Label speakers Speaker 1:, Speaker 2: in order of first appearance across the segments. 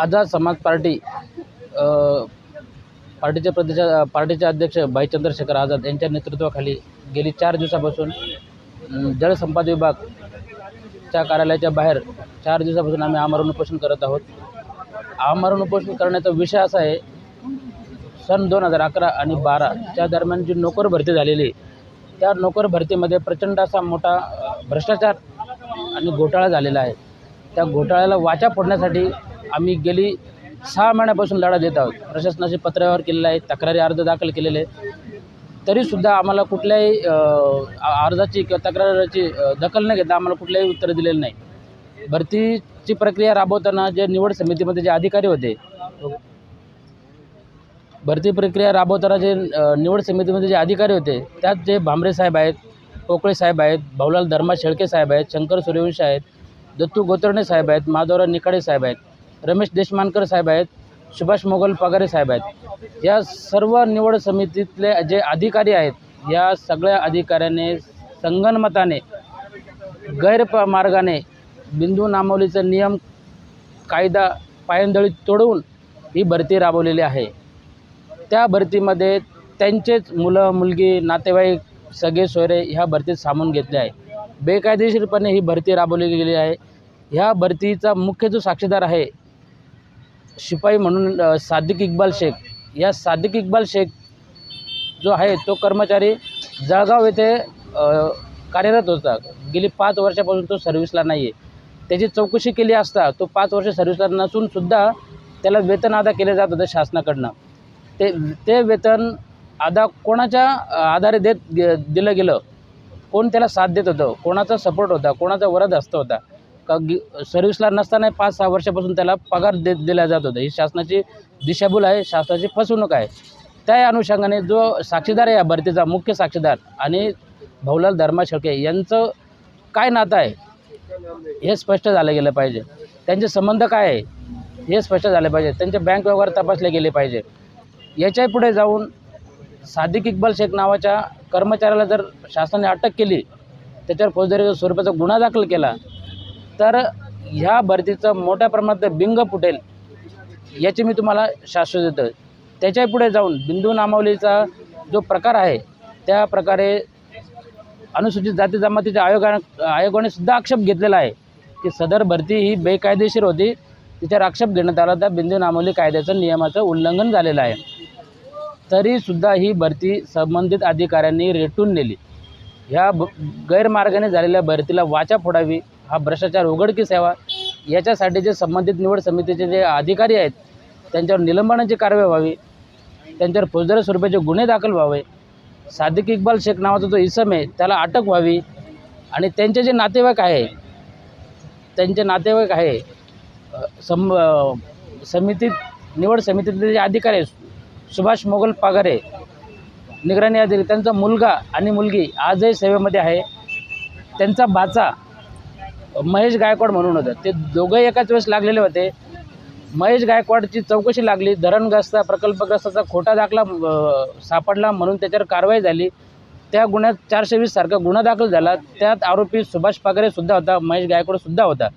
Speaker 1: आझाद समाज पार्टी पार्टीचे प्रदेश पार्टीचे अध्यक्ष भाई चंद्रशेखर आझाद यांच्या नेतृत्वाखाली गेली चार दिवसापासून जलसंपाद विभागच्या कार्यालयाच्या बाहेर चार दिवसापासून आम्ही आमरण उपोषण करत आहोत. आमरण उपोषण करण्याचा विषय असा आहे सन दोन हजार अकरा आणि बाराच्या दरम्यान जी नोकर भरती झालेली आहे, त्या नोकर भरतीमध्ये प्रचंड असा मोठा भ्रष्टाचार आणि घोटाळा झालेला आहे. त्या घोटाळ्याला वाचा फोडण्यासाठी आम्ही गेली सहा महिन्यापासून लढा देत आहोत. प्रशासनाचे पत्रव्यवहार केलेला आहे तक्रारी अर्ज दाखल केलेले आहे तरीसुद्धा आम्हाला कुठल्याही अर्जाची किंवा तक्रारीची दखल न घेता आम्हाला कुठल्याही उत्तर दिलेलं नाही. भरतीची प्रक्रिया राबवताना जे निवड समितीमध्ये जे अधिकारी होते भरती प्रक्रिया राबवताना जे निवड समितीमध्ये जे अधिकारी होते त्यात जे भांबरे साहेब आहेत पोकळे साहेब आहेत भाऊलाल धर्मा शेळके साहेब आहेत शंकर सूर्यवंशी आहेत दत्तू गोतर्णे साहेब आहेत माधवराव निकाडे साहेब आहेत रमेश देशमानकर साहेब आहेत सुभाष मोगल पगारे साहेब आहेत. या सर्व निवड समितीतले जे अधिकारी आहेत या सगळ्या अधिकाऱ्याने संगनमताने गैरमार्गाने बिंदू नामवलीचा नियम कायदा पायंदळी तोडवून ही भरती राबवलेली आहे. त्या भरतीमध्ये त्यांचेच मुलं मुलगी नातेवाईक सगळे सोयरे ह्या भरतीत सामावून घेतले आहे. बेकायदेशीरपणे ही भरती राबवली गेली आहे. ह्या भरतीचा मुख्य जो साक्षीदार आहे शिपाई म्हणून सादिक इक्बाल शेख. या सादिक इक्बाल शेख जो आहे तो कर्मचारी जळगाव येथे कार्यरत होता. गेली पाच वर्षापासून तो सर्व्हिसला नाही आहे त्याची चौकशी केली असता तो पाच वर्ष सर्व्हिसला नसूनसुद्धा त्याला वेतन अदा केले जात होतं शासनाकडनं. ते ते वेतन अदा कोणाच्या आधारे देत गे- दिलं गेलं? कोण त्याला साथ देत होतं? कोणाचा सपोर्ट होता? कोणाचा वरद हस्त होता? का गी सर्व्हिसला नसताना पाच सहा वर्षापासून त्याला पगार दे दिला जात होता. ही शासनाची दिशाभूल आहे शासनाची फसवणूक आहे. त्या अनुषंगाने जो साक्षीदार आहे या भरतीचा मुख्य साक्षीदार आणि भाऊलाल धर्मा शेळके यांचं काय नातं आहे हे स्पष्ट झालं गेलं पाहिजे. त्यांचे संबंध काय आहे हे स्पष्ट झाले पाहिजे. त्यांचे बँक व्यवहार तपासले गेले पाहिजे. याच्यापुढे जाऊन सादिक इक्बाल शेख नावाच्या कर्मचाऱ्याला जर शासनाने अटक केली त्याच्यावर फौजदारी स्वरूपाचा गुन्हा दाखल केला तर ह्या भरतीचं मोठ्या प्रमाणात बिंग फुटेल याची मी तुम्हाला शाश्वत देतो. त्याच्या पुढे जाऊन बिंदू नामावलीचा जो प्रकार आहे त्या प्रकारे अनुसूचित जाती जमातीच्या आयोगानं आयोगाने सुद्धा आक्षेप घेतलेला आहे की सदर भरती ही बेकायदेशीर होती. तिच्यावर आक्षेप घेण्यात आला त्या बिंदू नामावली कायद्याचं नियमाचं उल्लंघन झालेलं आहे. तरीसुद्धा ही भरती संबंधित अधिकाऱ्यांनी रेटून नेली. ह्या ब गैरमार्गाने झालेल्या भरतीला वाचा फोडावी हा भ्रष्टाचार उघडकीस यावा याच्यासाठी जे संबंधित निवड समितीचे जे अधिकारी आहेत त्यांच्यावर निलंबनाची कारवाई व्हावी त्यांच्यावर फौजदारी स्वरूपाचे गुन्हे दाखल व्हावे सादिक इक्बाल शेख नावाचा जो इसम आहे त्याला अटक व्हावी आणि त्यांचे जे नातेवाईक आहे त्यांचे नातेवाईक आहे सम समितीत निवड समितीतले जे अधिकारी आहे सुभाष मोगल पागारे निगराणी अधिकारी त्यांचा मुलगा आणि मुलगी आजही सेवेमध्ये आहे त्यांचा बाचा महेश गायकवाड म्हणून होतं. ते दोघंही एकाच वेळेस लागलेले होते. महेश गायकवाडची चौकशी लागली. धरणग्रस्त प्रकल्पग्रस्ताचा खोटा दाखला सापडला म्हणून त्याच्यावर कारवाई झाली. त्या गुन्ह्यात चारशे वीस सारखा गुन्हा दाखल झाला. त्यात आरोपी सुभाष पागरेसुद्धा होता. महेश गायकवाडसुद्धा होता.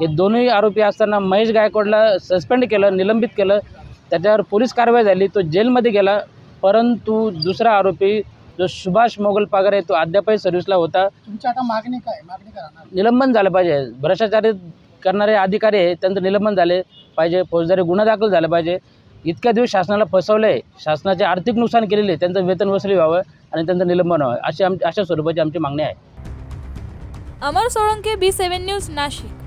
Speaker 1: हे दोन्ही आरोपी असताना महेश गायकवाडला सस्पेंड केलं निलंबित केलं. त्याच्यावर पोलीस कारवाई झाली. तो जेलमध्ये गेला. परंतु दुसरा आरोपी जो सुभाष मोगल पगारे तो अद्यापही सर्व्हिसला होता.
Speaker 2: तुमची आता मागणी काय? मागणी करा
Speaker 1: निलंबन झालं पाहिजे. भ्रष्टाचारी करणारे अधिकारी आहे त्यांचं निलंबन झाले पाहिजे. फौजदारी गुन्हा दाखल झाला पाहिजे. इतक्या दिवस शासनाला फसवलं आहे शासनाचे आर्थिक नुकसान केलेले आहे त्यांचं वेतन वसुली व्हावं आणि त्यांचं निलंबन व्हावं. अशी आम अशा स्वरूपाची आमची मागणी आहे.
Speaker 3: Amar Solanke B seven news Nashik.